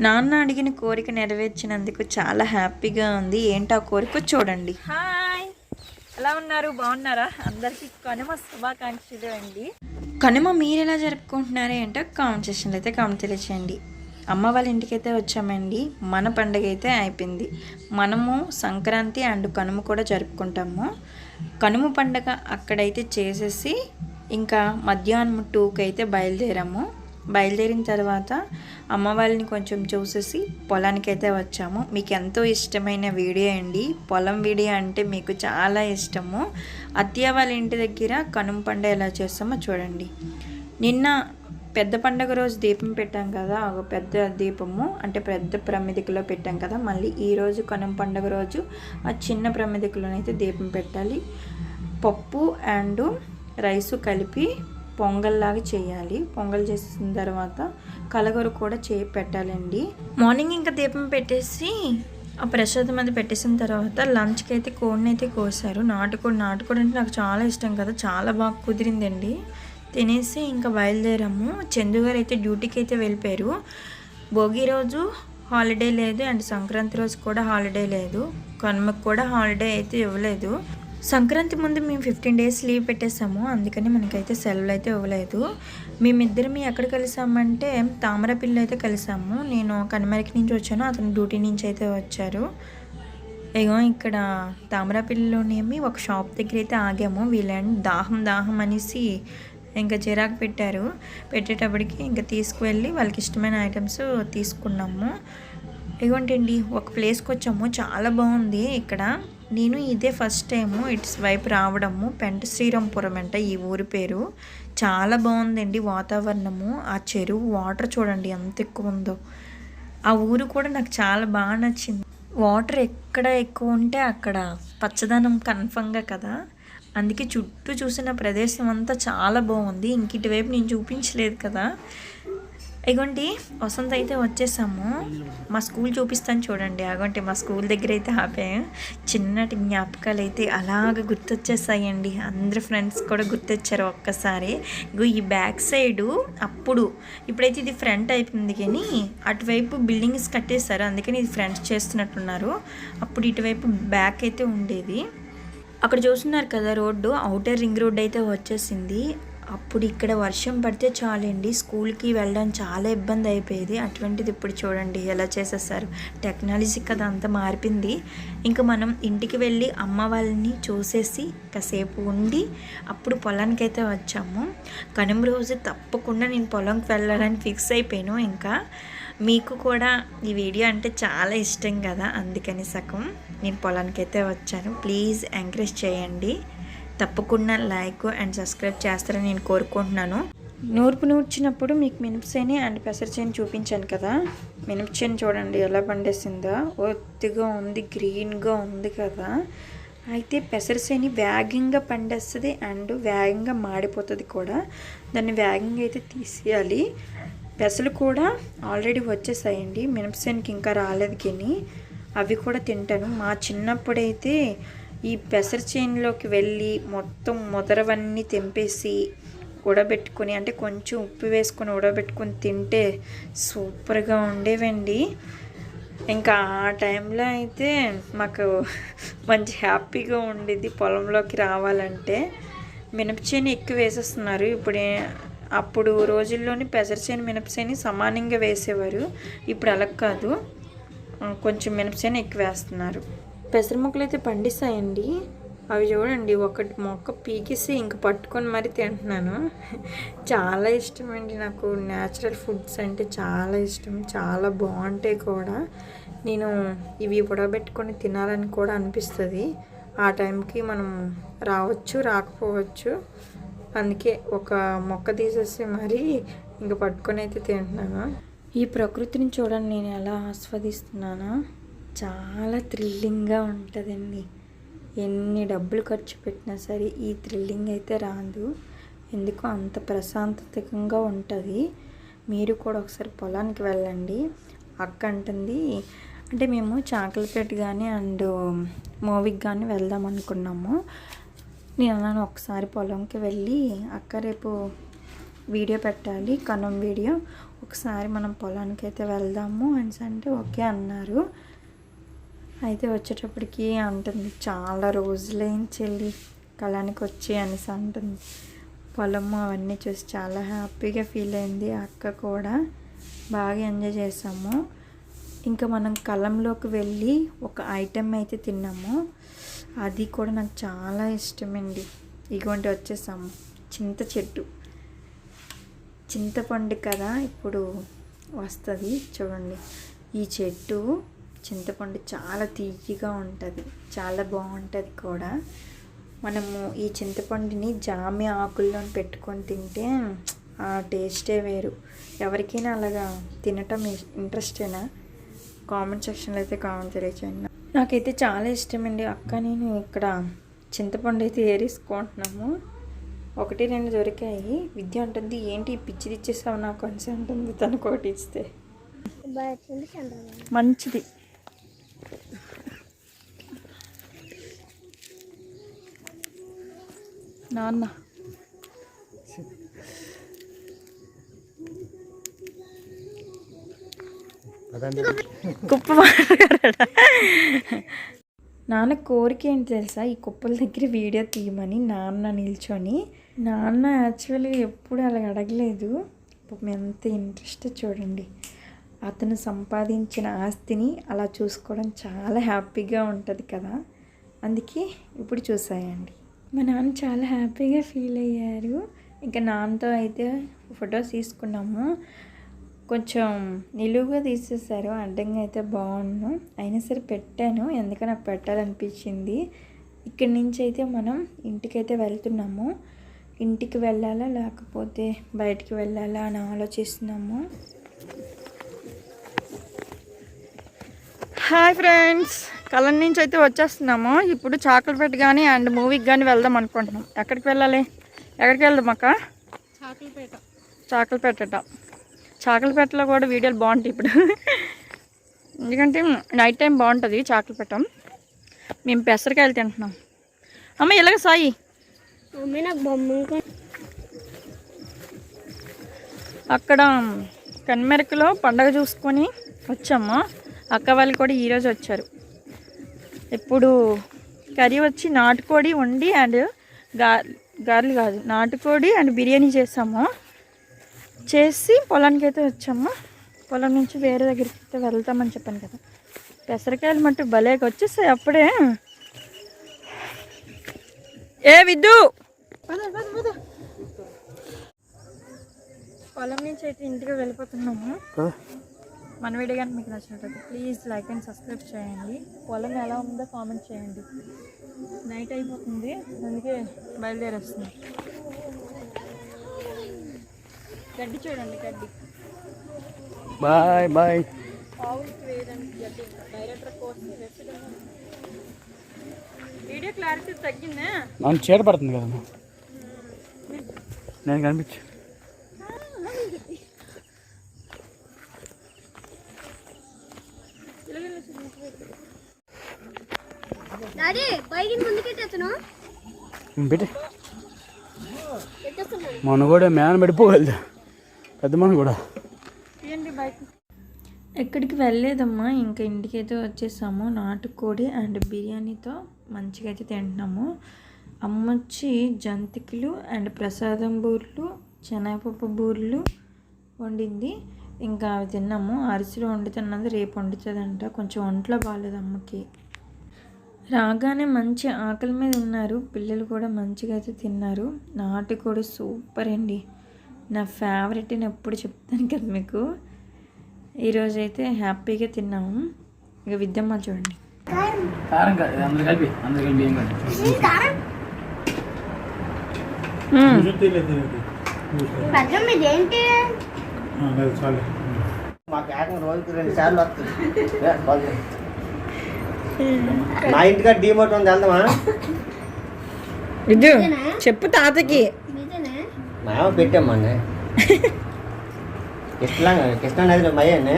నాన్న అడిగిన కోరిక నెరవేర్చినందుకు చాలా హ్యాపీగా ఉంది. ఏంటో ఆ కోరిక? చూడండి. హాయ్. ఎలా ఉన్నారు? బాగున్నారా? అందరికీ కనుమ శుభాకాంక్షలు అండి. కనుమ మీరు ఎలా జరుపుకుంటున్నారే ఏంటో కామెంట్ సెక్షన్లో అయితే కామెంట్ తెలియచేయండి. అమ్మ వాళ్ళ ఇంటికైతే వచ్చామండి. మన పండగ అయితే అయిపోయింది. మనము సంక్రాంతి అండ్ కనుమ కూడా జరుపుకుంటాము. కనుమ పండగ అక్కడైతే చేసేసి ఇంకా మధ్యాహ్నం టూకి అయితే బయలుదేరాము. బయలుదేరిన తర్వాత అమ్మ వాళ్ళని కొంచెం చూసేసి పొలానికి అయితే వచ్చాము. మీకు ఎంతో ఇష్టమైన వీడియో అండి. పొలం వీడియో అంటే మీకు చాలా ఇష్టము. అత్తయ్య వాళ్ళ ఇంటి దగ్గర కనుమ పండుగ ఎలా చేస్తామో చూడండి. నిన్న పెద్ద పండగ రోజు దీపం పెట్టాం కదా ఒక పెద్ద దీపము అంటే పెద్ద ప్రమిదికలో పెట్టాం కదా. మళ్ళీ ఈరోజు కనుమ పండగ రోజు ఆ చిన్న ప్రమిదికలోనైతే దీపం పెట్టాలి. పప్పు అండ్ రైసు కలిపి పొంగల్లాగా చేయాలి. పొంగల్ చేసిన తర్వాత కలగూర కూడా చే పెట్టాలండి. మార్నింగ్ ఇంకా దీపం పెట్టేసి ఆ ప్రసాదం అది పెట్టేసిన తర్వాత లంచ్కి అయితే కోడిని అయితే కోసారు. నాటుకోడి నాటుకోడి అంటే నాకు చాలా ఇష్టం కదా చాలా బాగా కుదిరిందండి. తినేసి ఇంకా బయలుదేరాము. చందు గారు అయితే డ్యూటీకి అయితే వెళ్ళిపోయారు. భోగి రోజు హాలిడే లేదు అండ్ సంక్రాంతి రోజు కూడా హాలిడే లేదు. కనుమకు కూడా హాలిడే అయితే ఇవ్వలేదు. సంక్రాంతి ముందు మేము ఫిఫ్టీన్ డేస్ లీవ్ పెట్టేసాము అందుకని మనకైతే సెలవులు అయితే ఇవ్వలేదు. మేమిద్దరం ఎక్కడ కలిసామంటే తామరపిల్లి అయితే కలిసాము. నేను కనుమరికి నుంచి వచ్చాను. అతను డ్యూటీ నుంచి అయితే వచ్చారు. ఏమో ఇక్కడ తామరపిల్లిలోనేమి ఒక షాప్ దగ్గర అయితే ఆగాము. వీళ్ళని దాహం దాహం అనేసి ఇంకా చిరాకు పెట్టారు. పెట్టేటప్పటికి ఇంకా తీసుకువెళ్ళి వాళ్ళకి ఇష్టమైన ఐటమ్స్ తీసుకున్నాము. ఇగోంటండి ఒక ప్లేస్కి వచ్చాము చాలా బాగుంది ఇక్కడ. నేను ఇదే ఫస్ట్ టైము ఇట్స్ వైపు రావడము. పెంట శ్రీరాంపురం అంట ఈ ఊరి పేరు. చాలా బాగుందండి వాతావరణము. ఆ చెరువు వాటర్ చూడండి ఎంత ఎక్కువ ఉందో. ఆ ఊరు కూడా నాకు చాలా బాగా నచ్చింది. వాటర్ ఎక్కడ ఎక్కువ ఉంటే అక్కడ పచ్చదనం కన్ఫర్మ్గా కదా. అందుకే చుట్టూ చూసిన ప్రదేశం అంతా చాలా బాగుంది. ఇంక ఇటువైపు నేను చూపించలేదు కదా. ఇగోండి వసంత అయితే వచ్చేసాము. మా స్కూల్ చూపిస్తాను చూడండి. అగోండి మా స్కూల్ దగ్గర అయితే ఆపాము చిన్నటి జ్ఞాపకాలు అయితే అలాగ గుర్తొచ్చేసాయండి. అందరు ఫ్రెండ్స్ కూడా గుర్తొచ్చారు ఒక్కసారి. ఇగో ఈ బ్యాక్ సైడు అప్పుడు ఇప్పుడైతే ఇది ఫ్రంట్ అయిపోయింది కానీ అటువైపు బిల్డింగ్స్ కట్టేశారు. అందుకని ఇది ఫ్రంట్ చేస్తున్నట్టున్నారు. అప్పుడు ఇటువైపు బ్యాక్ అయితే ఉండేది. అక్కడ చూస్తున్నారు కదా రోడ్డు అవుటర్ రింగ్ రోడ్ అయితే వచ్చేసింది. అప్పుడు ఇక్కడ వర్షం పడితే చాలండి. స్కూల్కి వెళ్ళడం చాలా ఇబ్బంది అయిపోయేది. అటువంటిది ఇప్పుడు చూడండి ఎలా చేసేసారు టెక్నాలజీ కదా అంతా మారిపోయింది. ఇంకా మనం ఇంటికి వెళ్ళి అమ్మ వాళ్ళని చూసేసి కాసేపు ఉండి అప్పుడు పొలానికి అయితే వచ్చాము. కనుమ రోజు తప్పకుండా నేను పొలంకి వెళ్ళాలని ఫిక్స్ అయిపోయాను. ఇంకా మీకు కూడా ఈ వీడియో అంటే చాలా ఇష్టం కదా. అందుకని సగం నేను పొలానికి అయితే వచ్చాను. ప్లీజ్ ఎంకరేజ్ చేయండి. తప్పకుండా లైక్ అండ్ సబ్స్క్రైబ్ చేస్తారని నేను కోరుకుంటున్నాను. నూర్పు నూర్చినప్పుడు మీకు మినపసేని అండ్ పెసరచేని చూపించాను కదా. మినపచేని చూడండి ఎలా పండేసిందా. ఒత్తిగా ఉంది గ్రీన్గా ఉంది కదా. అయితే పెసరసేని వేగంగా పండేస్తుంది అండ్ వేగంగా మాడిపోతుంది కూడా. దాన్ని వేగంగా అయితే తీసేయాలి. పెసలు కూడా ఆల్రెడీ వచ్చేసాయండి. మినపసేనికి ఇంకా రాలేదు కానీ అవి కూడా తింటాను. మా చిన్నప్పుడైతే ఈ పెసర చేనులోకి వెళ్ళి మొత్తం మొదరవన్నీ తెంపేసి ఉడబెట్టుకొని అంటే కొంచెం ఉప్పు వేసుకొని ఉడబెట్టుకొని తింటే సూపర్గా ఉండేవండి. ఇంకా ఆ టైంలో అయితే మాకు మంచి హ్యాపీగా ఉండేది పొలంలోకి రావాలంటే. మినపచేని ఎక్కువ వేసేస్తున్నారు. ఇప్పుడు అప్పుడు రోజుల్లోని పెసరచేని మినపచేని సమానంగా వేసేవారు. ఇప్పుడు అలా కాదు. కొంచెం మినపచేని ఎక్కువ వేస్తున్నారు. పెసర మొక్కలు అయితే పండిస్తాయండి. అవి చూడండి ఒకటి మొక్క పీకేసి ఇంక పట్టుకొని మరీ తింటున్నాను. చాలా ఇష్టం అండి నాకు న్యాచురల్ ఫుడ్స్ అంటే చాలా ఇష్టం చాలా బాగుంటాయి కూడా. నేను ఇవి ఉడబెట్టుకొని తినాలని కూడా అనిపిస్తుంది. ఆ టైంకి మనం రావచ్చు రాకపోవచ్చు. అందుకే ఒక మొక్క తీసేసి మరీ ఇంక పట్టుకొని అయితే తింటున్నాను. ఈ ప్రకృతిని చూడండి నేను ఎలా ఆస్వాదిస్తున్నాను. చాలా థ్రిల్లింగ్గా ఉంటుందండి. ఎన్ని డబ్బులు ఖర్చు పెట్టినా సరే ఈ థ్రిల్లింగ్ అయితే రాదు. ఎందుకో అంత ప్రశాంతతంగా ఉంటుంది. మీరు కూడా ఒకసారి పొలానికి వెళ్ళండి. అక్క అంటుంది అంటే మేము చాకలపేట కానీ అండ్ మూవీకి కానీ వెళ్దాం అనుకున్నాము. నేను అన్నాను ఒకసారి పొలంకి వెళ్ళి అక్క రేపు వీడియో పెట్టాలి కనం వీడియో. ఒకసారి మనం పొలానికి అయితే వెళ్దాము అని అంటే ఓకే అన్నారు. అయితే వచ్చేటప్పటికి అంటుంది చాలా రోజులైన చెల్లి కళానికి వచ్చి అనేసి అంటుంది. పొలము అవన్నీ చూసి చాలా హ్యాపీగా ఫీల్ అయింది అక్క కూడా. బాగా ఎంజాయ్ చేసాము. ఇంకా మనం కలంలోకి వెళ్ళి ఒక ఐటెం అయితే తిన్నాము. అది కూడా నాకు చాలా ఇష్టమండి. ఇగోంటి వచ్చేసాము. చింత చెట్టు. చింతపండు కదా ఇప్పుడు వస్తుంది చూడండి. ఈ చెట్టు చింతపండు చాలా తీయగా ఉంటుంది. చాలా బాగుంటుంది కూడా. మనము ఈ చింతపండుని జామి ఆకుల్లో పెట్టుకొని తింటే ఆ టేస్టే వేరు. ఎవరికైనా అలాగా తినటం ఇంట్రెస్టేనా? కామెంట్ సెక్షన్లో అయితే కామెంట్ తెలియచేయండి. నాకైతే చాలా ఇష్టమండి. అక్క నేను ఇక్కడ చింతపండు అయితే ఏరేసుకుంటున్నాము. ఒకటి రెండు దొరికాయి. విద్య ఉంటుంది ఏంటి పిచ్చిది ఇచ్చేసావు నాకు అనేసి ఉంటుంది తనకు ఒకటి ఇస్తే. మంచిది. నాన్న. కుప్ప? నాన్న కోరిక ఏంటి తెలుసా? ఈ కుప్పల దగ్గర వీడియో తీయమని నాన్న నిల్చొని. నాన్న యాక్చువల్గా ఎప్పుడు అలా అడగలేదు. పాపం ఎంత ఇంట్రెస్ట్ చూడండి. అతను సంపాదించిన ఆస్తిని అలా చూసుకోవడం చాలా హ్యాపీగా ఉంటుంది కదా. అందుకే ఇప్పుడు చూసాయండి. మా నాన్న చాలా హ్యాపీగా ఫీల్ అయ్యారు. ఇంకా నాన్నతో అయితే ఫొటోస్ తీసుకున్నాము. కొంచెం నిలువుగా తీసేసారు. అడ్డంగా అయితే బాగున్నాను అయినా సరే పెట్టాను. ఎందుకని నాకు పెట్టాలనిపించింది. ఇక్కడి నుంచి అయితే మనం ఇంటికైతే వెళ్తున్నాము. ఇంటికి వెళ్ళాలా? లేకపోతే బయటికి వెళ్ళాలా అని ఆలోచిస్తున్నాము. Hi friends! కలం నుంచి అయితే వచ్చేస్తున్నాము. ఇప్పుడు చాకలపేట కానీ అండ్ మూవీకి కానీ వెళ్దాం అనుకుంటున్నాం. ఎక్కడికి వెళ్ళాలి? ఎక్కడికి వెళ్దాం అక్క? చాకులపేట చాకలపేటట చాకలపేటలో కూడా వీడియోలు బాగుంటాయి ఇప్పుడు. ఎందుకంటే నైట్ టైం బాగుంటుంది చాకలపేట మేము పెసరకాయలు తింటున్నాం. అమ్మ ఇలాగ సాయి. అక్కడ కన్మెరకలో పండగ చూసుకొని వచ్చాము. అక్క వాళ్ళు కూడా ఈరోజు వచ్చారు. ఇప్పుడు కర్రీ వచ్చి నాటుకోడి వండి అండ్గా గారెలు కాదు నాటుకోడి అండ్ బిర్యానీ చేసాము. చేసి పొలానికి అయితే వచ్చాము. పొలం నుంచి వేరే దగ్గరికి అయితే వెళ్తామని చెప్పాను కదా. పెసరకాయలు మట్టు భలేగా వచ్చేసాయి అప్పుడే ఏ విద్దు! పొలం నుంచి అయితే ఇంటికి వెళ్ళిపోతున్నాము. మన వీడియో కానీ మీకు నచ్చినట్లయితే ప్లీజ్ లైక్ అండ్ సబ్స్క్రైబ్ చేయండి. పొలం ఎలా ఉందో కామెంట్ చేయండి. నైట్ అయిపోతుంది. అందుకే బయలుదేరేస్తుంది గడ్డి చూడండి గడ్డి. బాయ్ బాయ్ వీడియో క్లారిటీ తగ్గిందా? చీడ పడుతుంది కదా నేను కనిపించు డాడీ మొన్న కూడా మేన పడిపోగలదు పెద్ద మన కూడా. ఎక్కడికి వెళ్ళలేదమ్మా. ఇంకా ఇంటికైతే వచ్చేసాము. నాటుకోడి అండ్ బిర్యానీతో మంచిగా అయితే తింటున్నాము. అమ్మ వచ్చి జంతికలు అండ్ ప్రసాదం బూర్లు శనగపప్పు బూర్లు వండింది. ఇంకా అవి తిన్నాము. అరిసెలు వండుతున్నది రేపు వండుతుందంట. కొంచెం ఒంట్లో బాగాలేదు అమ్మకి. రాగానే మంచి ఆకలి మీద ఉన్నారు. పిల్లలు కూడా మంచిగా అయితే తిన్నారు. నాటుకోడి సూపర్ అండి. నా ఫేవరెట్ అని ఎప్పుడు చెప్తాను కదా మీకు. ఈరోజు అయితే హ్యాపీగా తిన్నాము. ఇక విద్యమ్మ చూడండి. కారం. కాదు అందరు కలిపి అందరు కలిపి ఏం కాదు. ఏంటి మాకు ఏకంగా రోజుకి రెండు సార్లు వస్తుంది. మా ఇంటికాడ డీమోట్ ఉంది వెళ్దామా? విద్యు చెప్పు తాతకి. మేము పెట్టాం మొన్న. కృష్ణా కృష్ణా నదిలో మయ్యాన్ని